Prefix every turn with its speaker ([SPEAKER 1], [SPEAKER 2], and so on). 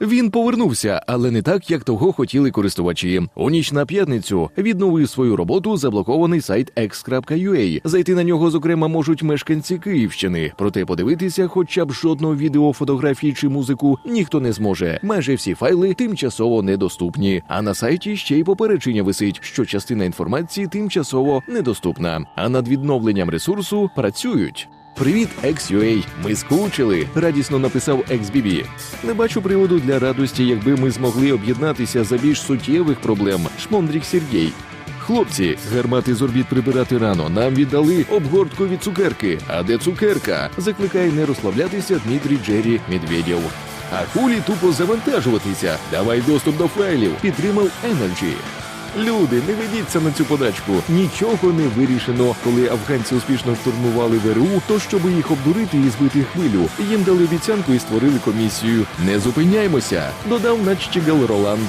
[SPEAKER 1] Він повернувся, але не так, як того хотіли користувачі. У ніч на п'ятницю відновив свою роботу заблокований сайт x.ua. Зайти на нього, зокрема, можуть мешканці Київщини. Проте подивитися, хоча б жодного відео, фотографії чи музику ніхто не зможе. Майже всі файли тимчасово недоступні. А на сайті ще й попередження висить, що частина інформації тимчасово недоступна. А над відновленням ресурсу працюють. Привіт, XUA! Ми скучили, радісно написав XBB. Не бачу приводу для радості, якби ми змогли об'єднатися за більш суттєвих проблем. Шмондрік Сергій. Хлопці, гармати з орбіт прибирати рано. Нам віддали обгортку від цукерки. А де цукерка? Закликає не розслаблятися Дмитрій Джері Медведєв. А кулі тупо завантажуватися. Давай доступ до файлів. Підтримав Energy. Люди, не ведіться на цю подачку. Нічого не вирішено. Коли афганці успішно штурмували ВРУ, то щоб їх обдурити і збити хвилю, їм дали обіцянку і створили комісію. Не зупиняймося, додав наччігал Роланд.